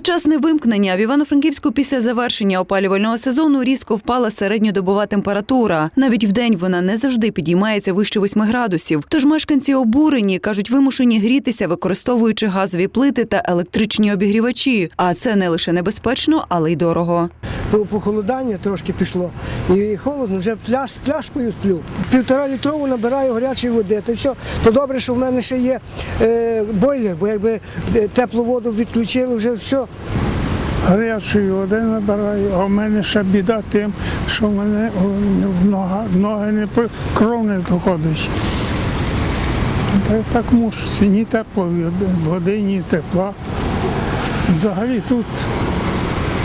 Передчасне вимкнення в Івано-Франківську після завершення опалювального сезону різко впала середньодобова температура. Навіть в день вона не завжди підіймається вище 8 градусів. Тож мешканці обурені кажуть, вимушені грітися, використовуючи газові плити та електричні обігрівачі. А це не лише небезпечно, але й дорого. По- Похолодання трошки пішло. І холодно, вже пляж, пляшкою сплю. Півтора літрову набираю гарячої води. Та все. То добре, що в мене ще є е, бойлер, бо якби е, теплу воду відключили, вже все. гарячої води набираю, а в мене ще біда тим, що в мене в ноги не кров не доходить. Та й так мушу, ні теплої води, ні тепла. Взагалі тут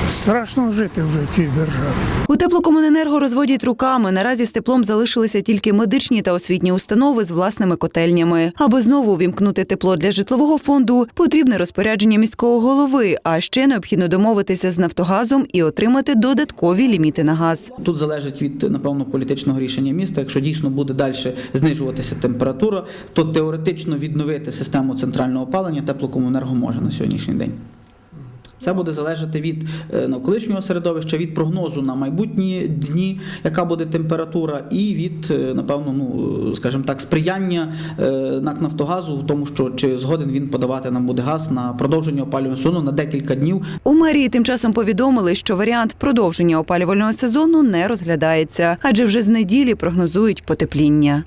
страшно жити вже в цій державі. У теплокомуненерго розводять руками. Наразі з теплом залишилися тільки медичні та освітні установи з власними котельнями. Аби знову вімкнути тепло для житлового фонду, потрібне розпорядження міського голови. А ще необхідно домовитися з Нафтогазом і отримати додаткові ліміти на газ. Тут залежить від напевно політичного рішення міста. Якщо дійсно буде далі знижуватися температура, то теоретично відновити систему центрального опалення теплокомунерго може на сьогоднішній день. Це буде залежати від е, навколишнього середовища, від прогнозу на майбутні дні, яка буде температура, і від е, напевно, ну скажімо так, сприяння е, НАК Нафтогазу в тому, що чи згоден він подавати нам буде газ на продовження опалювального сезону на декілька днів. У мерії тим часом повідомили, що варіант продовження опалювального сезону не розглядається, адже вже з неділі прогнозують потепління.